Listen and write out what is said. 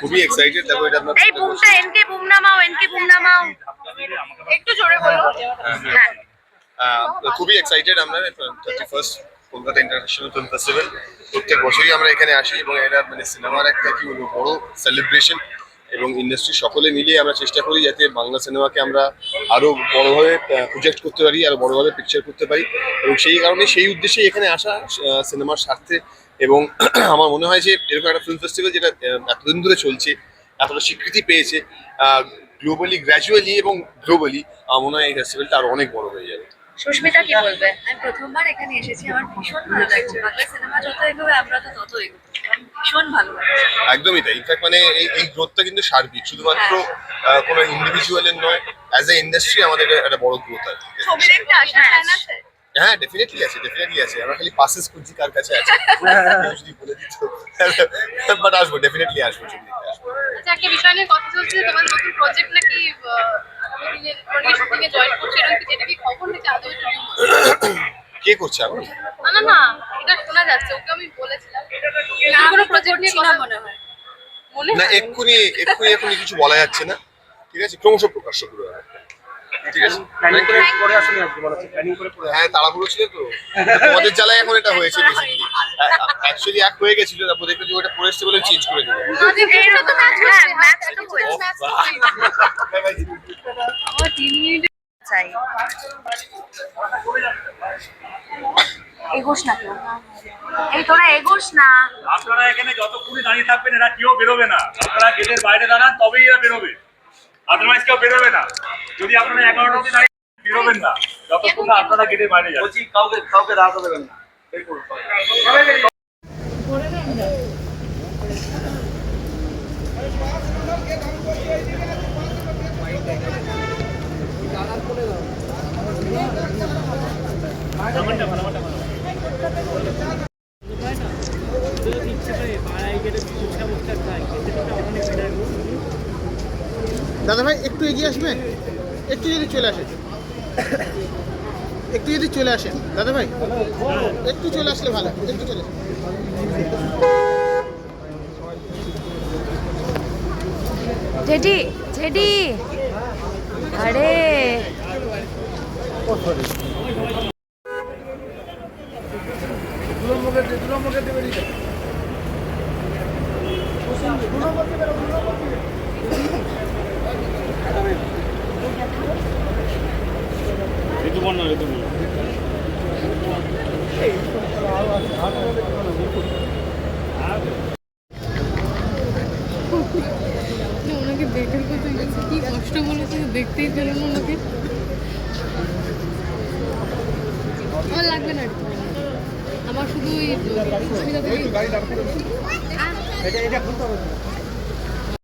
খুবই এক্সাইটেড দেখো এটা আপনার এই বুমটা এনকে বুম নামাও এনকে বুম নামাও। একটু জোরে বলো। হ্যাঁ আহ, খুবই এক্সাইটেড আমরা thirty first Kolkata international film festival প্রত্যেক বছরই আমরা এখানে আসি এবং এটা মানে সিনেমার একটা কি বলব, বড় সেলিব্রেশন এবং ইন্ডাস্ট্রি সকলে মিলিয়ে আমরা চেষ্টা করি যাতে বাংলা সিনেমাকে আমরা আরও বড়ভাবে প্রজেক্ট করতে পারি, আরও বড়ভাবে পিকচার করতে পারি এবং সেই কারণে সেই উদ্দেশ্যে এখানে আসা সিনেমার স্বার্থে এবং আমার মনে হয় যে এরকম একটা ফিল্ম ফেস্টিভ্যাল যেটা এতদিন ধরে চলছে, এতটা স্বীকৃতি পেয়েছে গ্লোবালি গ্র্যাজুয়ালি এবং গ্লোবালি আমার মনে হয় এই ফেস্টিভ্যালটা আরও অনেক বড় হয়ে যাবে। সুস্মিতা কি বলবে? আমি প্রথমবার এখানে এসেছি আমার ভীষণ ভালো লাগছে। বাংলা সিনেমা যত এগোবে আমরা তো তত এগোবো। ভীষণ ভালো একদমই তাই। ইনফ্যাক্ট মানে এই এই গ্রোথটা কিন্তু সার্বিক শুধুমাত্র কোনো ইন্ডিভিজুয়ালের নয় অ্যাজ এ ইন্ডাস্ট্রি আমাদের একটা বড় গ্রোথ আছে। আছে? হ্যাঁ ডেফিনেটলি আছে ডেফিনেটলি আছে। আমরা খালি পাসেস খুঁজছি কার কাছে আছে। যদি বলে দিত বাট আসব ডেফিনেটলি আসব ছবি দেখতে আসব। আচ্ছা একটা বিষয় নিয়ে কথা চলছে তোমার নতুন প্রজেক্ট নাকি আহ, আগামী দিনে শুটিং এ জয়েন করছে এরকম কিছু এটা কি খবর নাকি আদৌ একটু rumor? কে করছে আমি না না না এটা শোনা যাচ্ছে ওকে আমি বলেছিলাম। নতুন কোনো প্রজেক্ট নিয়ে কথা মনে হয়? মনে না হয়? এক্ষুনি এক্ষুনি এখনই কিছু বলা যাচ্ছে না ঠিক আছে? ক্রমশ প্রকাশ্য ব্যাপারটা। ঠিক আছে? প্ল্যানিং করে করে আসলে আসবে হচ্ছে প্ল্যানিং করে করে হ্যাঁ তাড়াহুড়ো ছিল তো। তোমাদের জ্বালায় এখন এটা হয়েছে অ্যাকচুয়ালি এক হয়ে গেছিল তারপর দেখবে যে ওটা পরে এসছে বলে চেঞ্জ করে দিল। আমাদের ভিডিও তো কাজ হ্যাঁ হচ্ছে ম্যাচ ম্যাচ তো তো হয়েছে ম্যাচ আমার তিন মিনিট চাই এগোস না কেউ। এই তোরা এগোস না। আপনারা এখানে যতক্ষণই দাঁড়িয়ে থাকবেন এরা কেউ বেরোবে না। আপনারা গেটের বাইরে দাঁড়ান তবেই এরা বেরোবে। আদারওয়াইজ কেউ বেরোবে না। যদি আপনারা এগারোটা অব্দি দাঁড়িয়ে বেরোবেন না। যতক্ষণ আপনারা গেটের বাইরে যান। বলছি কাউকে কাউকে দাঁড়াতে দেবেন না। দাদা ভাই একটু এগিয়ে আসবেন? একটু যদি চলে আসেন। একটু যদি চলে আসেন। দাদা ভাই একটু চলে আসলে ভালো। একটু চলে আসেন। JD JD. আরে। ঋতুপর্ণ ওনাকে দেখার কথা বলছে কি কষ্ট বলেছে দেখতেই পেলাম ওনাকে আমার লাগবে না। আমার শুধু এটা এটা